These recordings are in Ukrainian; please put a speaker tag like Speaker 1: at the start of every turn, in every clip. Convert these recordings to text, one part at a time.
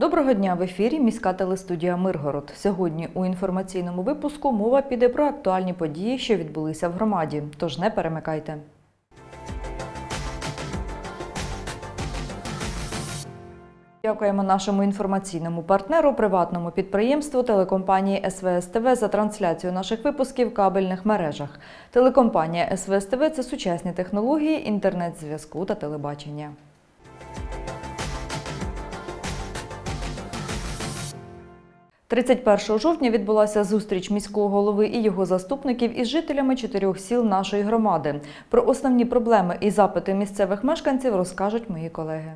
Speaker 1: Доброго дня в ефірі міська телестудія Миргород. Сьогодні у інформаційному випуску мова піде про актуальні події, що відбулися в громаді. Тож не перемикайте. Дякуємо нашому інформаційному партнеру, приватному підприємству телекомпанії СВС ТВ за трансляцію наших випусків в кабельних мережах. Телекомпанія СВС ТВ – це сучасні технології, інтернет-зв'язку та телебачення. – 31 жовтня відбулася зустріч міського голови і його заступників із жителями чотирьох сіл нашої громади. Про основні проблеми і запити місцевих мешканців розкажуть мої колеги.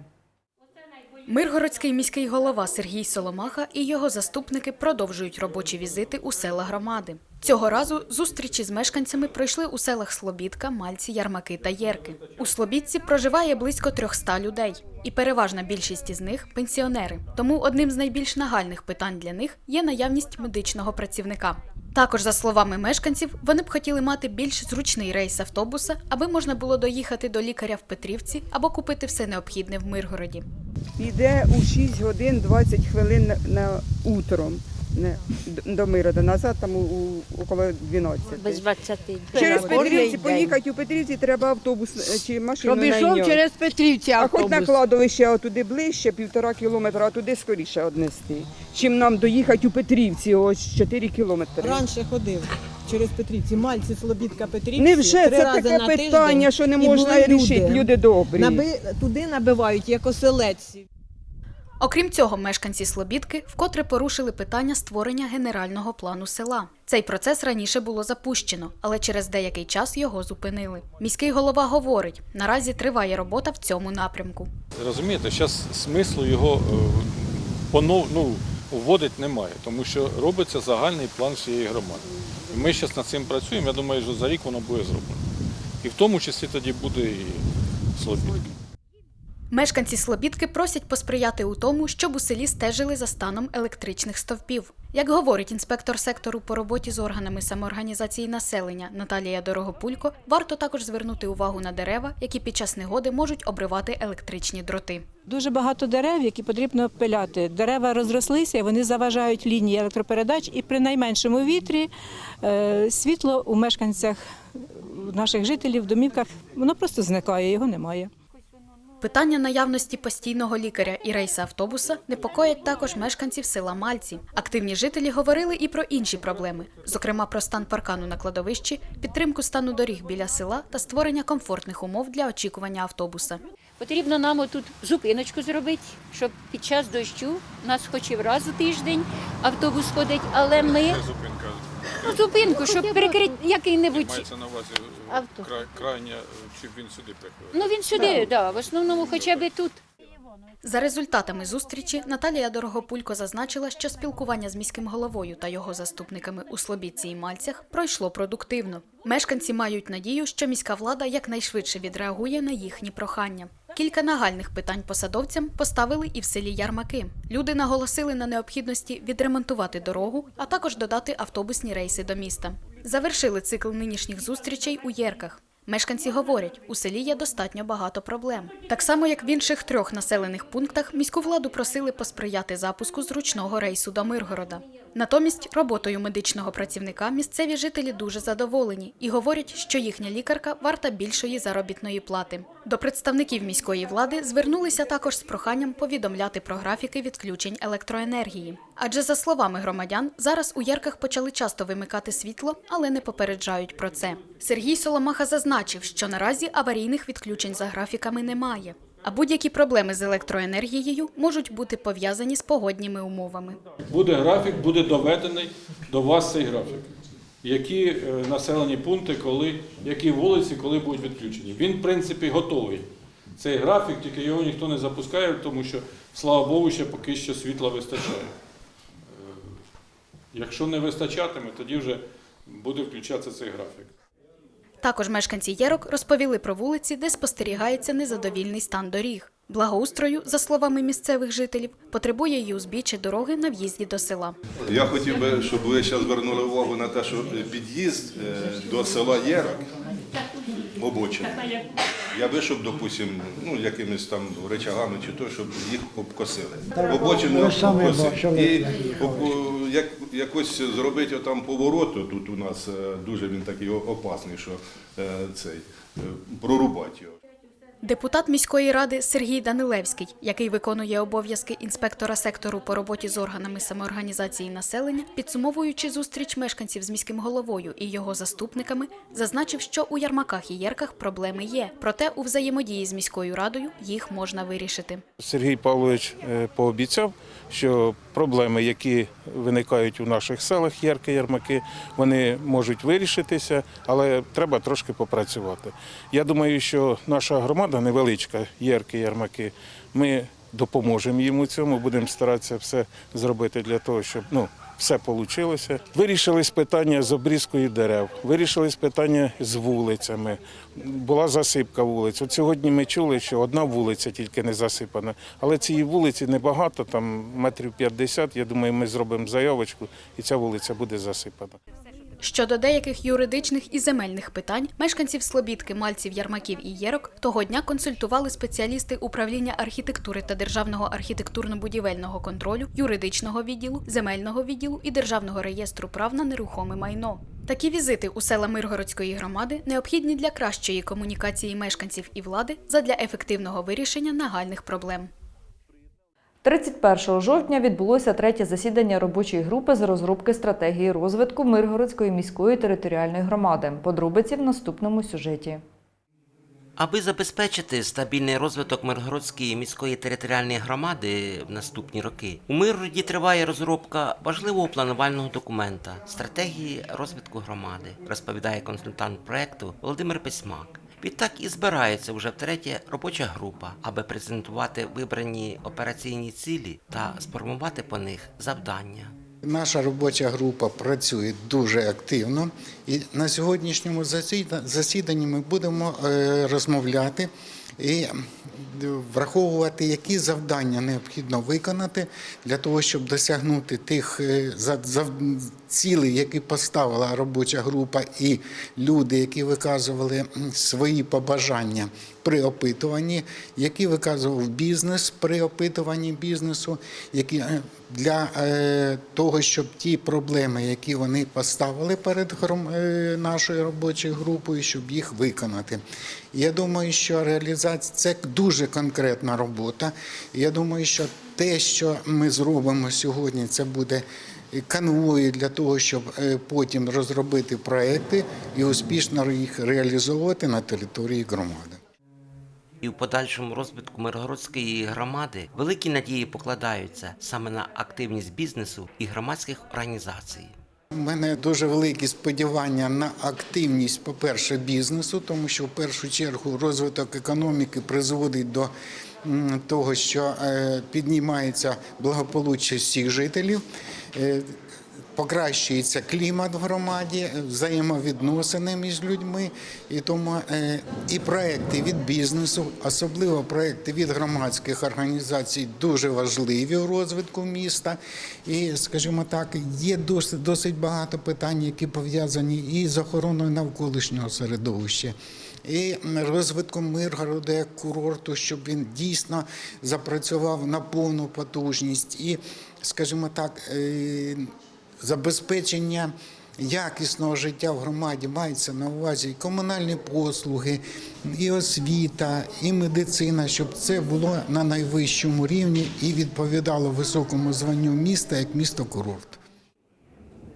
Speaker 2: Миргородський міський голова Сергій Соломаха і його заступники продовжують робочі візити у села громади. Цього разу зустрічі з мешканцями пройшли у селах Слобідка, Мальці, Ярмаки та Єрки. У Слобідці проживає близько 300 людей, і переважна більшість із них пенсіонери. Тому одним з найбільш нагальних питань для них є наявність медичного працівника. Також, за словами мешканців, вони б хотіли мати більш зручний рейс автобуса, аби можна було доїхати до лікаря в Петрівці або купити все необхідне в Миргороді.
Speaker 3: Піде у 6 годин 20 хвилин на утром не, до Мирода, назад там у, у, около 12.
Speaker 4: Без 20.
Speaker 3: Через Петрівці поїхати у Петрівці треба автобус е, чи машину
Speaker 4: Щоб ішов
Speaker 3: найняти.
Speaker 4: через Петрівці
Speaker 3: А хоч на кладовище отуди ближче, півтора кілометра, а туди скоріше однести. Чим нам доїхати у Петрівці, ось 4 кілометри.
Speaker 5: Раніше ходив через Петрівці, Мальці, Слобідка, Петрівці.
Speaker 3: Невже
Speaker 5: три
Speaker 3: це
Speaker 5: рази
Speaker 3: таке
Speaker 5: на
Speaker 3: питання,
Speaker 5: тиждень,
Speaker 3: що не
Speaker 5: і
Speaker 3: можна
Speaker 5: були
Speaker 3: рішити, люди добрі?
Speaker 5: Наби, туди набивають, як оселедці.
Speaker 2: Окрім цього, мешканці Слобідки вкотре порушили питання створення генерального плану села. Цей процес раніше було запущено, але через деякий час його зупинили. Міський голова говорить: наразі триває робота в цьому напрямку.
Speaker 6: Розумієте, зараз смислу його е, понов, ну, вводити немає, тому що робиться загальний план всієї громади. І ми зараз над цим працюємо, я думаю, що за рік воно буде зроблено. І в тому числі тоді буде і Слобідка.
Speaker 2: Мешканці Слобідки просять посприяти у тому, щоб у селі стежили за станом електричних стовпів. Як говорить інспектор сектору по роботі з органами самоорганізації населення Наталія Дорогопулько, варто також звернути увагу на дерева, які під час негоди можуть обривати електричні дроти.
Speaker 7: Дуже багато дерев, які потрібно пиляти. Дерева розрослися, вони заважають лінії електропередач, і при найменшому вітрі е, світло у мешканцях наших жителів в домівках воно просто зникає, його немає.
Speaker 2: Питання наявності постійного лікаря і рейса автобуса непокоять також мешканців села Мальці. Активні жителі говорили і про інші проблеми, зокрема про стан паркану на кладовищі, підтримку стану доріг біля села та створення комфортних умов для очікування автобуса.
Speaker 8: Потрібно нам отут зупиночку зробити, щоб під час дощу нас хоч і раз у тиждень автобус ходить, але ми
Speaker 6: Зупинка
Speaker 8: ну, зупинку, щоб перекрити який-небудь.
Speaker 6: на увазі
Speaker 8: Авто.
Speaker 6: крайня, щоб він сюди приходив.
Speaker 8: Ну він сюди, да, в основному хоча б тут.
Speaker 2: За результатами зустрічі Наталія Дорогопулько зазначила, що спілкування з міським головою та його заступниками у Слобідці і Мальцях пройшло продуктивно. Мешканці мають надію, що міська влада якнайшвидше відреагує на їхні прохання. Кілька нагальних питань посадовцям поставили і в селі Ярмаки. Люди наголосили на необхідності відремонтувати дорогу, а також додати автобусні рейси до міста. Завершили цикл нинішніх зустрічей у Єрках. Мешканці говорять, у селі є достатньо багато проблем. Так само, як в інших трьох населених пунктах, міську владу просили посприяти запуску зручного рейсу до Миргорода. Натомість роботою медичного працівника місцеві жителі дуже задоволені і говорять, що їхня лікарка варта більшої заробітної плати. До представників міської влади звернулися також з проханням повідомляти про графіки відключень електроенергії. Адже за словами громадян, зараз у Єрках почали часто вимикати світло, але не попереджають про це. Сергій Соломаха зазначив, що наразі аварійних відключень за графіками немає. А будь-які проблеми з електроенергією можуть бути пов'язані з погодніми умовами.
Speaker 6: Буде графік, буде доведений до вас цей графік. Які е, населені пункти, коли, які вулиці, коли будуть відключені. Він, в принципі, готовий. Цей графік, тільки його ніхто не запускає, тому що, слава Богу, ще поки що світла вистачає. Е, Якщо не вистачатиме, тоді вже буде включатися цей графік.
Speaker 2: Також мешканці Єрок розповіли про вулиці, де спостерігається незадовільний стан доріг. Благоустрою, за словами місцевих жителів, потребує й узбіччя дороги на в'їзді до села.
Speaker 9: Я хотів би, щоб ви зараз звернули увагу на те, що під'їзд е, до села Єрок, обочина, Я би, щоб, допустим, ну, якимись там речагами чи то, щоб їх обкосили. Обочини обкосили. І якось зробити там поворот, тут у нас е, дуже він такий опасний, що е, цей, е, прорубати його.
Speaker 2: Депутат міської ради Сергій Данилевський, який виконує обов'язки інспектора сектору по роботі з органами самоорганізації населення, підсумовуючи зустріч мешканців з міським головою і його заступниками, зазначив, що у ярмаках і єрках проблеми є, проте у взаємодії з міською радою їх можна вирішити.
Speaker 10: Сергій Павлович е, пообіцяв, що проблеми, які виникають у наших селах, ярки, ярмаки, вони можуть вирішитися, але треба трошки попрацювати. Я думаю, що наша громада невеличка, ярки, ярмаки, ми допоможемо їм у цьому, будемо старатися все зробити для того, щоб ну, все вийшло. Вирішились питання з обрізкою дерев, вирішились питання з вулицями. Була засипка вулиць. От сьогодні ми чули, що одна вулиця тільки не засипана, але цієї вулиці небагато, там метрів 50. Я думаю, ми зробимо заявочку, і ця вулиця буде засипана.
Speaker 2: Щодо деяких юридичних і земельних питань, мешканців Слобідки, Мальців, Ярмаків і Єрок того дня консультували спеціалісти управління архітектури та державного архітектурно-будівельного контролю, юридичного відділу, земельного відділу і державного реєстру прав на нерухоме майно. Такі візити у села Миргородської громади необхідні для кращої комунікації мешканців і влади задля ефективного вирішення нагальних проблем.
Speaker 1: 31 жовтня відбулося третє засідання робочої групи з розробки стратегії розвитку Миргородської міської територіальної громади. Подробиці в наступному сюжеті.
Speaker 11: Аби забезпечити стабільний розвиток Миргородської міської територіальної громади в наступні роки, у Миргороді триває розробка важливого планувального документа стратегії розвитку громади, розповідає консультант проекту Володимир Письмак. Відтак і збирається вже втретє робоча група, аби презентувати вибрані операційні цілі та сформувати по них завдання.
Speaker 4: Наша робоча група працює дуже активно, і на сьогоднішньому засіда- засіданні ми будемо е, розмовляти і враховувати, які завдання необхідно виконати для того, щоб досягнути тих е, цілей, які поставила робоча група, і люди, які виказували свої побажання при опитуванні, які виказував бізнес при опитуванні бізнесу, які е, для е, того, щоб ті проблеми, які вони поставили перед е, нашою робочою групою, щоб їх виконати. Я думаю, що реалізація це дуже конкретна робота. Я думаю, що те, що ми зробимо сьогодні, це буде канвою для того, щоб потім розробити проекти і успішно їх реалізовувати на території громади.
Speaker 11: І в подальшому розвитку Миргородської громади великі надії покладаються саме на активність бізнесу і громадських організацій.
Speaker 4: У мене дуже великі сподівання на активність, по-перше, бізнесу, тому що в першу чергу розвиток економіки призводить до того, що е, піднімається благополуччя всіх жителів. Е, Покращується клімат в громаді, взаємовідносини між людьми, і тому е, і проекти від бізнесу, особливо проекти від громадських організацій, дуже важливі у розвитку міста. І, скажімо так, є досить, досить багато питань, які пов'язані і з охороною навколишнього середовища. І розвитком Миргорода як курорту, щоб він дійсно запрацював на повну потужність, і, скажімо так, е, забезпечення якісного життя в громаді мається на увазі і комунальні послуги, і освіта, і медицина, щоб це було на найвищому рівні і відповідало високому званню міста як місто курорт.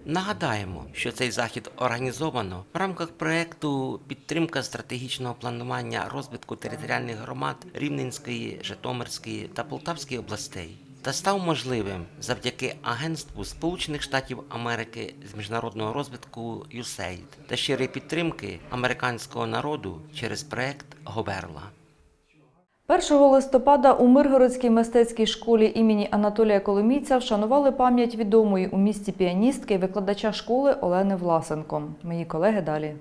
Speaker 11: Нагадаємо, що цей захід організовано в рамках проекту підтримка стратегічного планування розвитку територіальних громад Рівненської, Житомирської та Полтавської областей та став можливим завдяки агентству Сполучених Штатів Америки з міжнародного розвитку USAID та щирої підтримки американського народу через проект Говерла.
Speaker 1: 1 листопада у Миргородській мистецькій школі імені Анатолія Коломійця вшанували пам'ять відомої у місті піаністки і викладача школи Олени Власенко. Мої колеги далі.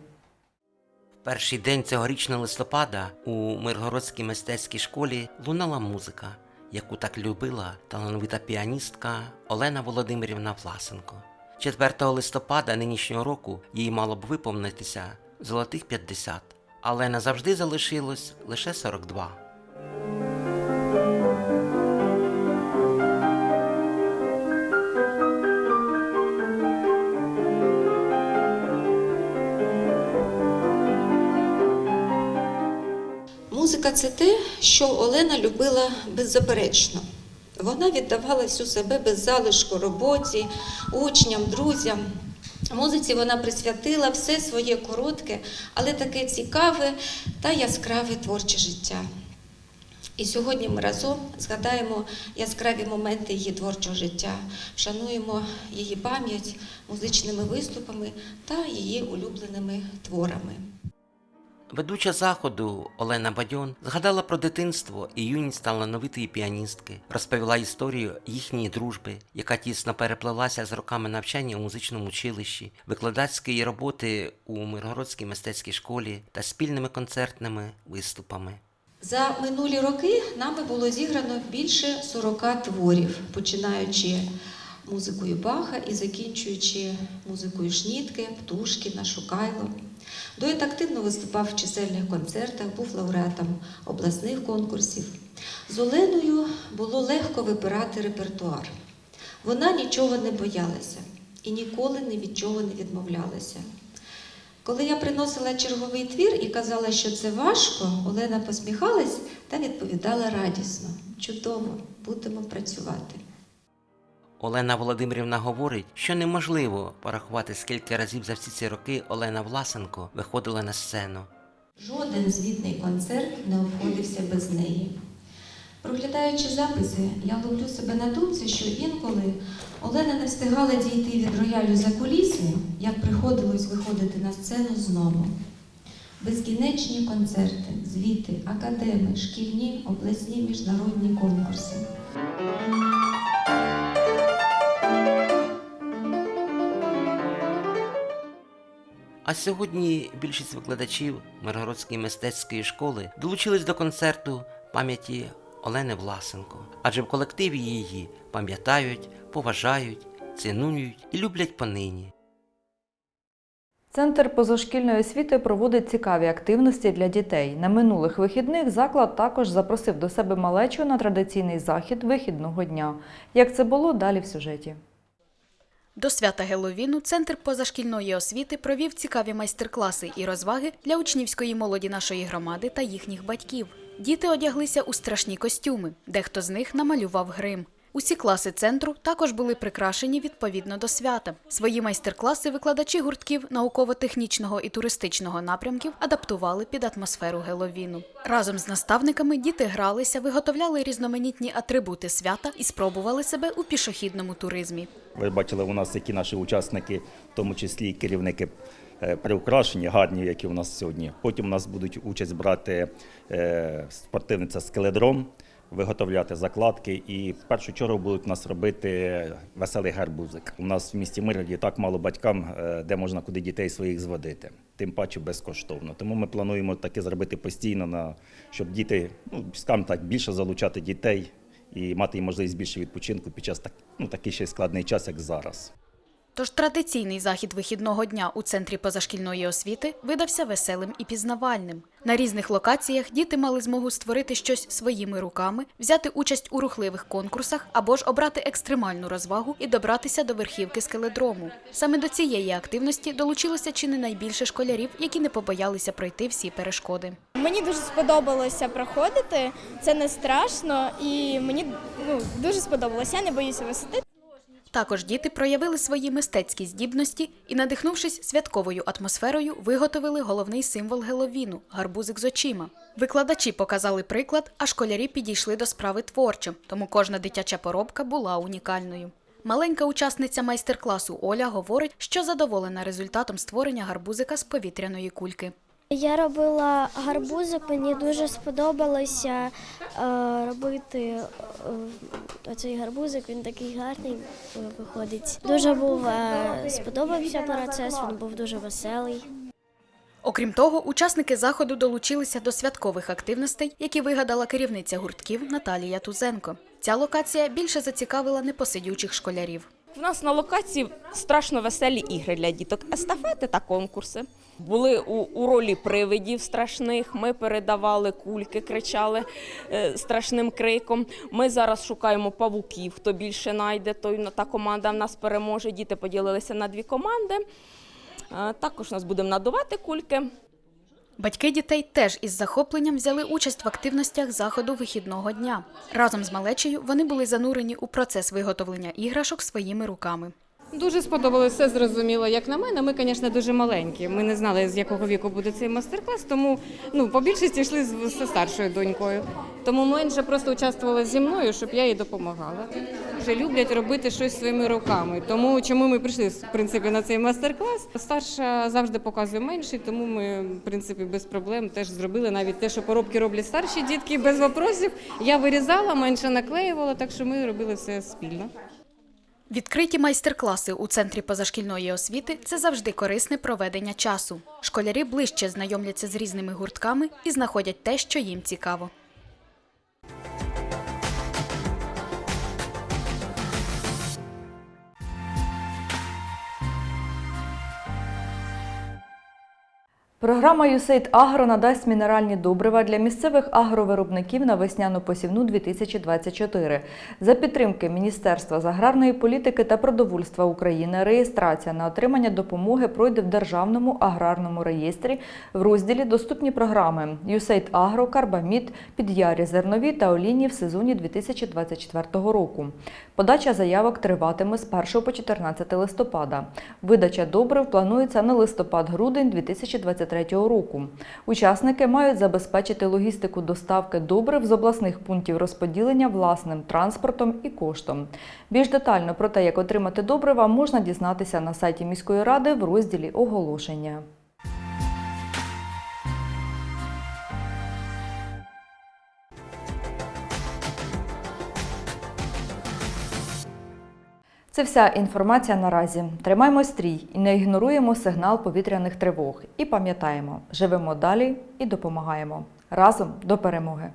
Speaker 11: Перший день цьогорічного листопада у Миргородській мистецькій школі лунала музика, яку так любила талановита піаністка Олена Володимирівна Власенко. 4 листопада нинішнього року їй мало б виповнитися золотих 50. але назавжди залишилось лише 42.
Speaker 12: Музика це те, що Олена любила беззаперечно. Вона віддавала всю себе без залишку роботі, учням, друзям. Музиці вона присвятила все своє коротке, але таке цікаве та яскраве творче життя. І сьогодні ми разом згадаємо яскраві моменти її творчого життя, вшануємо її пам'ять музичними виступами та її улюбленими творами.
Speaker 11: Ведуча заходу Олена Бадьон згадала про дитинство і юність талановитої піаністки, розповіла історію їхньої дружби, яка тісно переплелася з роками навчання у музичному училищі, викладацької роботи у Миргородській мистецькій школі та спільними концертними виступами.
Speaker 12: За минулі роки нами було зіграно більше 40 творів, починаючи музикою Баха і закінчуючи музикою Шнітки, Птушкіна, Шукайло. Дует активно виступав в чисельних концертах, був лауреатом обласних конкурсів. З Оленою було легко вибирати репертуар. Вона нічого не боялася і ніколи ні від чого не відмовлялася. Коли я приносила черговий твір і казала, що це важко, Олена посміхалась та відповідала радісно: чудово, будемо працювати.
Speaker 11: Олена Володимирівна говорить, що неможливо порахувати, скільки разів за всі ці роки Олена Власенко виходила на сцену.
Speaker 12: Жоден звітний концерт не обходився без неї. Проглядаючи записи, я ловлю себе на думці, що інколи Олена не встигала дійти від роялю за куліси, як приходилось виходити на сцену знову. Безкінечні концерти, звіти, академи, шкільні, обласні, міжнародні конкурси.
Speaker 11: А сьогодні більшість викладачів Миргородської мистецької школи долучились до концерту пам'яті Олени Власенко, адже в колективі її пам'ятають, поважають, цінують і люблять понині.
Speaker 1: Центр позашкільної освіти проводить цікаві активності для дітей. На минулих вихідних заклад також запросив до себе малечу на традиційний захід вихідного дня. Як це було далі в сюжеті?
Speaker 13: До свята Геловіну Центр позашкільної освіти провів цікаві майстер-класи і розваги для учнівської молоді нашої громади та їхніх батьків. Діти одяглися у страшні костюми, дехто з них намалював грим. Усі класи центру також були прикрашені відповідно до свята. Свої майстер-класи викладачі гуртків науково-технічного і туристичного напрямків адаптували під атмосферу Геловіну. Разом з наставниками діти гралися, виготовляли різноманітні атрибути свята і спробували себе у пішохідному туризмі.
Speaker 14: Ви бачили у нас, які наші учасники, в тому числі і керівники е, приукрашені, гарні, які у нас сьогодні. Потім у нас будуть участь брати е, спортивниця скеледром, виготовляти закладки. І в першу чергу будуть нас робити веселий гарбузик. У нас в місті Миргороді так мало батькам, е, де можна куди дітей своїх зводити. Тим паче безкоштовно. Тому ми плануємо таке зробити постійно, на, щоб діти, ну, скажімо так, більше залучати дітей і мати їм можливість більше відпочинку під час так, ну, такий ще складний час, як зараз.
Speaker 13: Тож традиційний захід вихідного дня у центрі позашкільної освіти видався веселим і пізнавальним. На різних локаціях діти мали змогу створити щось своїми руками, взяти участь у рухливих конкурсах або ж обрати екстремальну розвагу і добратися до верхівки скеледрому. Саме до цієї активності долучилося чи не найбільше школярів, які не побоялися пройти всі перешкоди.
Speaker 15: Мені дуже сподобалося проходити. Це не страшно, і мені ну дуже сподобалося. Я не боюся висоти.
Speaker 13: Також діти проявили свої мистецькі здібності і, надихнувшись святковою атмосферою, виготовили головний символ Геловіну – гарбузик з очима. Викладачі показали приклад, а школярі підійшли до справи творчо, тому кожна дитяча поробка була унікальною. Маленька учасниця майстер-класу Оля говорить, що задоволена результатом створення гарбузика з повітряної кульки.
Speaker 15: Я робила гарбузик, мені дуже сподобалося е, робити е, оцей гарбузик, він такий гарний е, виходить. Дуже був е, сподобався процес, він був дуже веселий.
Speaker 13: Окрім того, учасники заходу долучилися до святкових активностей, які вигадала керівниця гуртків Наталія Тузенко. Ця локація більше зацікавила непосидючих школярів.
Speaker 16: В нас на локації страшно веселі ігри для діток, естафети та конкурси. Були у, у ролі привидів страшних. Ми передавали кульки, кричали е, страшним криком. Ми зараз шукаємо павуків. Хто більше знайде, той та команда в нас переможе. Діти поділилися на дві команди. Е, також нас будемо надувати кульки.
Speaker 13: Батьки дітей теж із захопленням взяли участь в активностях заходу вихідного дня. Разом з малечею вони були занурені у процес виготовлення іграшок своїми руками.
Speaker 17: Дуже сподобалося, все зрозуміло. Як на мене, ми, звісно, дуже маленькі. Ми не знали, з якого віку буде цей майстер-клас, тому ну, по більшості йшли з, старшою донькою. Тому менше просто участвувала зі мною, щоб я їй допомагала. Вже люблять робити щось своїми руками. Тому чому ми прийшли в принципі на цей майстер-клас? Старша завжди показує менший, тому ми в принципі без проблем теж зробили навіть те, що поробки роблять старші дітки без вопросів. Я вирізала, менше наклеювала, так що ми робили все спільно.
Speaker 13: Відкриті майстер-класи у центрі позашкільної освіти це завжди корисне проведення часу. Школярі ближче знайомляться з різними гуртками і знаходять те, що їм цікаво.
Speaker 1: Програма USAID Агро надасть мінеральні добрива для місцевих агровиробників на весняну посівну 2024. За підтримки Міністерства з аграрної політики та продовольства України реєстрація на отримання допомоги пройде в Державному аграрному реєстрі в розділі Доступні програми USAID Агро, Карбамід, Підярі зернові та олійні в сезоні 2024 року. Подача заявок триватиме з 1 по 14 листопада. Видача добрив планується на листопад-грудень 2023 року. Учасники мають забезпечити логістику доставки добрив з обласних пунктів розподілення власним транспортом і коштом. Більш детально про те, як отримати добрива, можна дізнатися на сайті міської ради в розділі оголошення. Це вся інформація наразі. Тримаймо стрій і не ігноруємо сигнал повітряних тривог. І пам'ятаємо, живемо далі і допомагаємо разом до перемоги.